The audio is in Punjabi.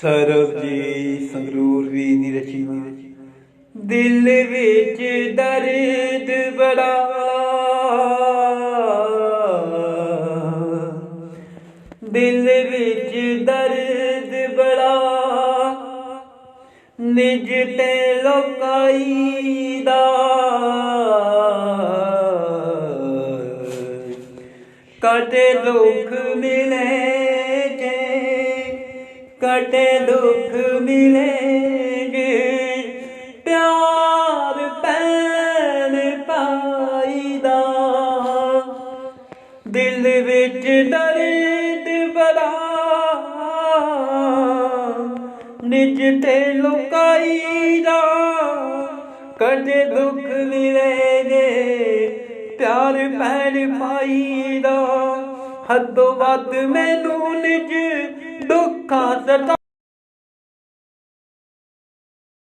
ਸਰਬ ਜੀ ਸੰਗਰੂਰ ਵੀ ਦੀ ਰਚੀ ਦਿਲ ਵਿੱਚ ਦਰਦ ਬੜਾ। ਦਿਲ ਵਿੱਚ ਦਰਦ ਬੜਾ। ਨਿਜ ਤੇ ਲੋਕਾਈ ਦਾ। ਕਦੇ ਦੁੱਖ ਮਿਲੇ ਕਟੇ ਦੁੱਖ ਮਿਲੇਗੇ। ਪਿਆਰ ਪੈਣ ਪਾਈ ਦਾ। ਦਿਲ ਵਿੱਚ ਦਰਦ ਬੜਾ। ਨਿਜ ਤੇ ਲੁਕਾਈ ਦਾ। ਕਦੇ ਦੁੱਖ ਮਿਲੇਗੇ। ਪਿਆਰ ਪੈਣ ਪਾਈ ਦਾ। ਹੱਦੋਂ ਵੱਧ ਮੈਨੂੰ ਨਿਜ cause the dog